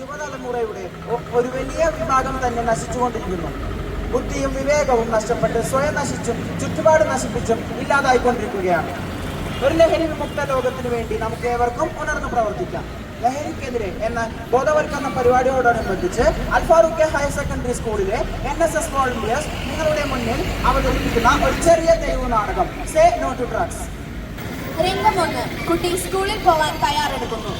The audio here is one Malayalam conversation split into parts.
യുവതലമുറയുടെ ഒരു വലിയ വിഭാഗം തന്നെ നശിച്ചുകൊണ്ടിരിക്കുന്നു. ബുദ്ധിയും വിവേകവും നഷ്ടപ്പെട്ട് സ്വയം നശിച്ചും ചുറ്റുപാട് നശിപ്പിച്ചും ഇല്ലാതായിക്കൊണ്ടിരിക്കുകയാണ്. ഒരു ലഹരി വിമുക്ത ലോകത്തിനു വേണ്ടി നമുക്ക് ഏവർക്കും ഉണർന്നു പ്രവർത്തിക്കാം. ലഹരിക്കെതിരെ എന്ന ബോധവൽക്കരണ പരിപാടിയോടനുബന്ധിച്ച് അൽഫാറൂഖ് ഹയർ സെക്കൻഡറി സ്കൂളിലെ എൻ എസ് എസ് വോളണ്ടിയേഴ്സ് നിങ്ങളുടെ മുന്നിൽ അവതരിപ്പിക്കുന്ന ഒരു ചെറിയ തെരുവ് നാടകം സേ നോ ടു ഡ്രഗ്സ്. രംഗമൊന്ന് കുട്ടി സ്കൂളിൽ പോവാൻ തയ്യാറെടുക്കുന്നു.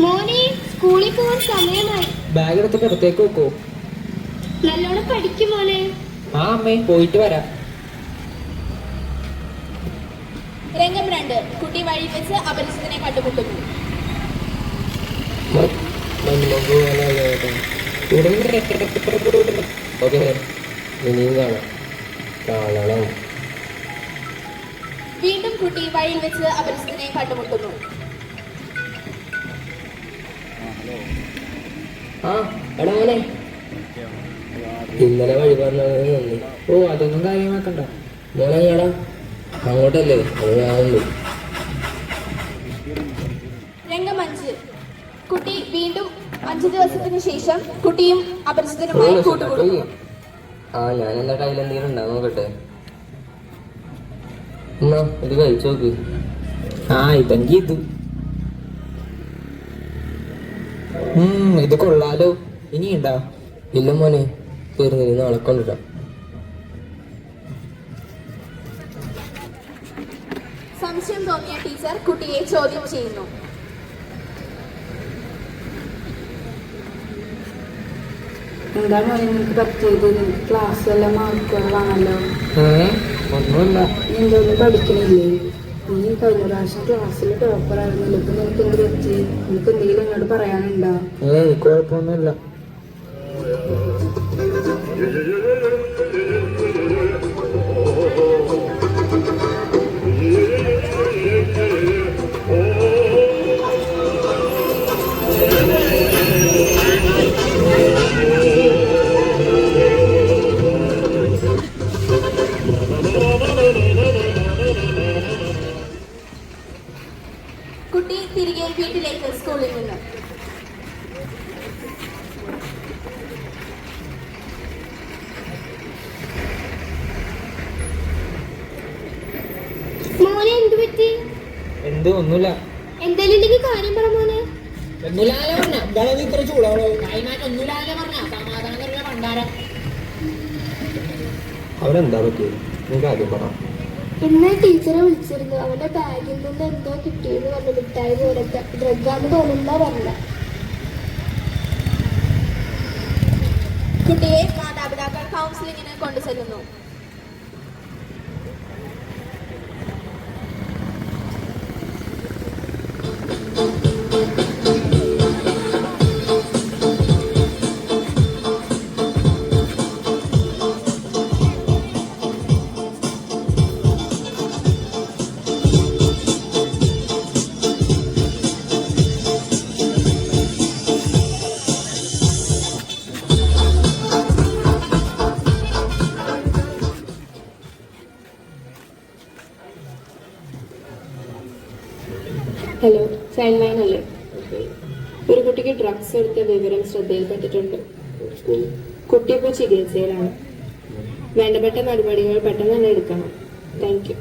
മോനെ സ്കൂളിൽ പോകാൻ സമയമായി. ബാഗ് എടുത്ത് പുറത്തേക്ക് വെക്കോ. നല്ലോണം പഠിക്കും മോനെ. ആ അമ്മേ പോയിട്ട് വരാം. രംഗം രണ്ട്. കുട്ടി വഴി വെച്ച് അപരിചിതനെ കണ്ടുമുട്ടുന്നു. ഓക്കെ. ഇനിയും കാണാം. കാണണം. വീണ്ടും കുട്ടി വഴിയിൽ വെച്ച് അപരിചിതനെ കണ്ടുമുട്ടുന്നു. ആ എടാ മോനെ. ഇന്നലെ വഴി പറഞ്ഞത് നന്ദി. ഓ അതൊന്നും കാര്യമാക്കണ്ട. മോനെ എടാ അങ്ങോട്ടല്ലേ? അത് ഞാനുണ്ട് രംഗമഞ്ച്. കുട്ടി വീണ്ടും അഞ്ചു ദിവസത്തിന് ശേഷം കുട്ടിയും അപരിചിതനുമായി കൂട്ടുകൂടുന്നു ആ ഞാൻ എന്താ കയ്യിൽ എന്തെങ്കിലും ഉണ്ടാ? നോക്കട്ടെ. എന്നാ ഇത് കഴിച്ചു നോക്ക് ആ ഇതെങ്കി ഇത്. ഇത് കൊള്ളാലോ ഇനി ഉണ്ടാ ഇല്ല മോനെ തീർന്നില്ല. നാളെ കൊണ്ടിടാം സംശയം തോന്നിയ ടീച്ചർ കുട്ടിയെ ചോദ്യം ചെയ്യുന്നു. എന്താ മോനെ നിനക്ക് പറ്റിയത്? ക്ലാസ് എല്ലാം മാർക്ക് കുറവാണല്ലോ ഏ? ഒന്നുമില്ല. എന്തൊന്നും പഠിക്കണില്ലേ? നീ കഴിഞ്ഞ പറയാനുണ്ടോ? ഏ കുഴപ്പമൊന്നുമില്ല. സ്കൂളിൽ നിന്ന് മോനെ എന്ത് പറ്റി? എന്ത് ഒന്നുമില്ല. എന്തായാലും കാര്യം പറ മോനെ. ഒന്നുമില്ലാതെ പറഞ്ഞ. ഇതാണ് ഇത്ര ചൂടാണോ കൈമാറ്റം ഒന്നുമില്ലാതെ പറഞ്ഞ. സമാധാനം പണ്ടാരം എന്താ പറ്റിയത് നിങ്ങൾക്ക് ആദ്യം പറ. ഇന്ന് ടീച്ചറെ വിളിച്ചിരുന്നു. അവന്റെ ബാഗിൽ നിന്ന് എന്തോ കിട്ടിയെന്ന് പറഞ്ഞു. മിഠായി പോലത്തെ ഡ്രഗാന്ന് തോന്നുന്ന പറഞ്ഞ? കുട്ടിയെ മാതാപിതാക്കൾ കൗൺസിലിങ്ങിന് കൊണ്ടുചെല്ലുന്നു. ഹലോ സൈൻമൈൻ അല്ലേ? ഒരു കുട്ടിക്ക് ഡ്രഗ്സ് എടുത്ത വിവരം ശ്രദ്ധയിൽപ്പെട്ടിട്ടുണ്ട്. കുട്ടി ചികിത്സയിലാണ്. വേണ്ടപ്പെട്ട നടപടികൾ പെട്ടെന്ന് തന്നെ എടുക്കണം. Thank you